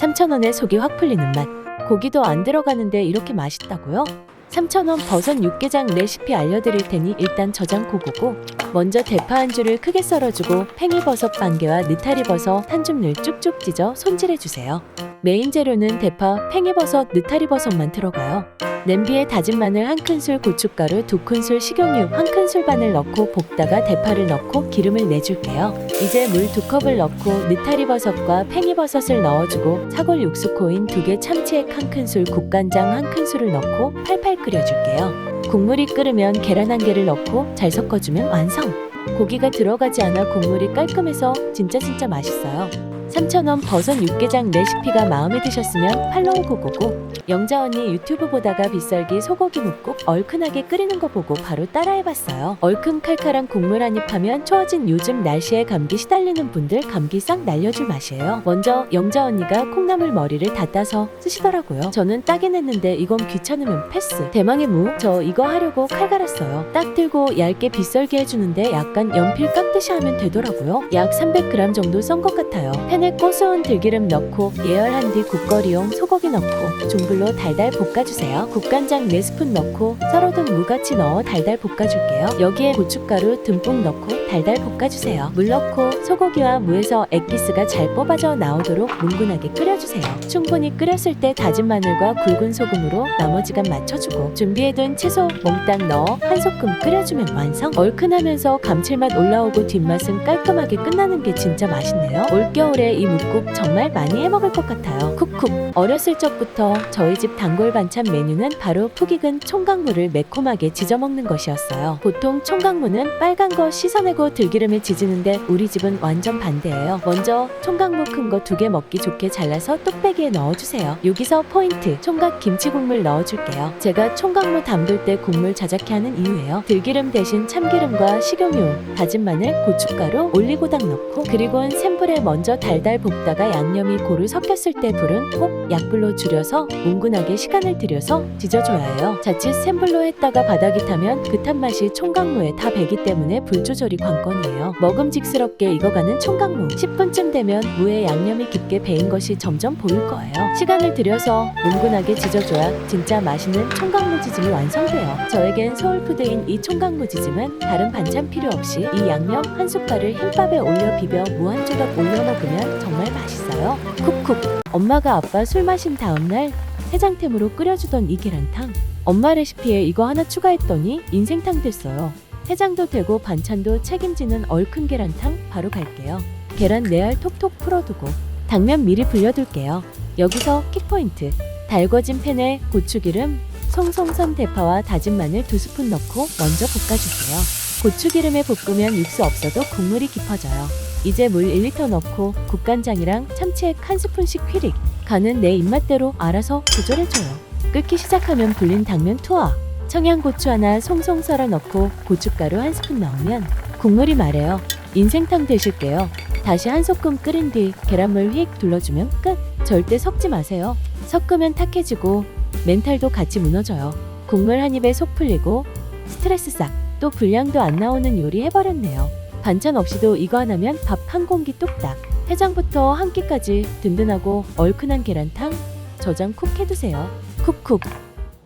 3,000원에 속이 확 풀리는 맛. 고기도 안 들어가는데 이렇게 맛있다고요? 3,000원 버섯 육개장 레시피 알려드릴 테니 일단 저장 고고고 먼저 대파 한 줄을 크게 썰어주고 팽이버섯 반개와 느타리버섯 한 줌을 쭉쭉 찢어 손질해주세요. 메인 재료는 대파, 팽이버섯, 느타리버섯만 들어가요. 냄비에 다진 마늘 한 큰술, 고춧가루 두 큰술, 식용유 한 큰술 반을 넣고 볶다가 대파를 넣고 기름을 내줄게요. 이제 물 두 컵을 넣고 느타리버섯과 팽이버섯을 넣어주고 사골 육수 코인 두 개 참치액 한 큰술, 국간장 한 큰술을 넣고 팔팔 끓여줄게요. 국물이 끓으면 계란 한 개를 넣고 잘 섞어주면 완성. 고기가 들어가지 않아 국물이 깔끔해서 진짜 진짜 맛있어요. 3,000원 버섯 육개장 레시피가 마음에 드셨으면 팔로우 고고고 영자 언니 유튜브 보다가 빗썰기 소고기 묵국 얼큰하게 끓이는 거 보고 바로 따라해봤어요. 얼큰 칼칼한 국물 한 입 하면 추워진 요즘 날씨에 감기 시달리는 분들 감기 싹 날려줄 맛이에요. 먼저 영자 언니가 콩나물 머리를 다 따서 쓰시더라고요. 저는 따긴 했는데 이건 귀찮으면 패스. 대망의 무, 저 이거 하려고 칼 갈았어요. 딱 들고 얇게 빗썰기 해주는데 약간 연필 깎듯이 하면 되더라고요. 약 300g 정도 썬 것 같아요. 팬에 고소한 들기름 넣고 예열한 뒤 국거리용 소고기 넣고 중불로 달달 볶아주세요. 국간장 4스푼 넣고 썰어둔 무같이 넣어 달달 볶아줄게요. 여기에 고춧가루 듬뿍 넣고 달달 볶아주세요. 물 넣고 소고기와 무에서 액기스가 잘 뽑아져 나오도록 뭉근하게 끓여주세요. 충분히 끓였을 때 다진 마늘과 굵은 소금으로 나머지 간 맞춰주고 준비해둔 채소 몽땅 넣어 한 소끔 끓여주면 완성. 얼큰하면서 감칠맛 올라오고 뒷맛은 깔끔하게 끝나는 게 진짜 맛있네요. 올겨울에 이 묵국 정말 많이 해먹을 것 같아요. 쿡쿡. 어렸을 적부터 저희 집 단골 반찬 메뉴는 바로 푹 익은 총각무를 매콤하게 지져 먹는 것이었어요. 보통 총각무는 빨간 거 씻어내고 들기름에 지지는데 우리 집은 완전 반대예요. 먼저 총각무 큰 거 두 개 먹기 좋게 잘라서 뚝배기에 넣어주세요. 여기서 포인트 총각 김치 국물 넣어줄게요. 제가 총각무 담글 때 국물 자작해 하는 이유예요. 들기름 대신 참기름과 식용유, 다진 마늘, 고춧가루, 올리고당 넣고 그리고는 센불에 먼저 달달 볶다가 양념이 고루 섞였을 때 불은 꼭 약불로 줄여서 뭉근하게 시간을 들여서 지져줘야 해요. 자칫 센불로 했다가 바닥이 타면 그 탄 맛이 총각무에 다 배기 때문에 불 조절이 관건이에요. 먹음직스럽게 익어가는 총각무 10분쯤 되면 무에 양념이 깊게 배인 것이 점점 보일 거예요. 시간을 들여서 뭉근하게 지져줘야 진짜 맛있는 총각무 지짐이 완성돼요. 저에겐 서울푸드인 이 총각무 지짐은 다른 반찬 필요 없이 이 양념 한 숟갈을 흰밥에 올려 비벼 무한 조각 올려 먹으면 정말 맛있어요. 쿡쿡. 엄마가 아빠 술 마신 다음날 해장템으로 끓여주던 이 계란탕. 엄마 레시피에 이거 하나 추가했더니 인생탕 됐어요. 해장도 되고 반찬도 책임지는 얼큰 계란탕 바로 갈게요. 계란 네알 톡톡 풀어두고 당면 미리 불려둘게요. 여기서 킥포인트. 달궈진 팬에 고추기름, 송송선 대파와 다진 마늘 두 스푼 넣고 먼저 볶아주세요. 고추기름에 볶으면 육수 없어도 국물이 깊어져요. 이제 물 1리터 넣고 국간장이랑 참치액 한 스푼씩 휘릭. 간은 내 입맛대로 알아서 조절해줘요. 끓기 시작하면 불린 당면 투하. 청양고추 하나 송송 썰어 넣고 고춧가루 한 스푼 넣으면 국물이 마래요. 인생탕 되실게요. 다시 한 소끔 끓인 뒤 계란물 휙 둘러주면 끝. 절대 섞지 마세요. 섞으면 탁해지고 멘탈도 같이 무너져요. 국물 한 입에 속 풀리고 스트레스 싹. 또 분량도 안 나오는 요리 해버렸네요. 반찬 없이도 이거 하나면 밥 한 공기 뚝딱. 해장부터 한 끼까지 든든하고 얼큰한 계란탕 저장 쿡 해두세요. 쿡쿡.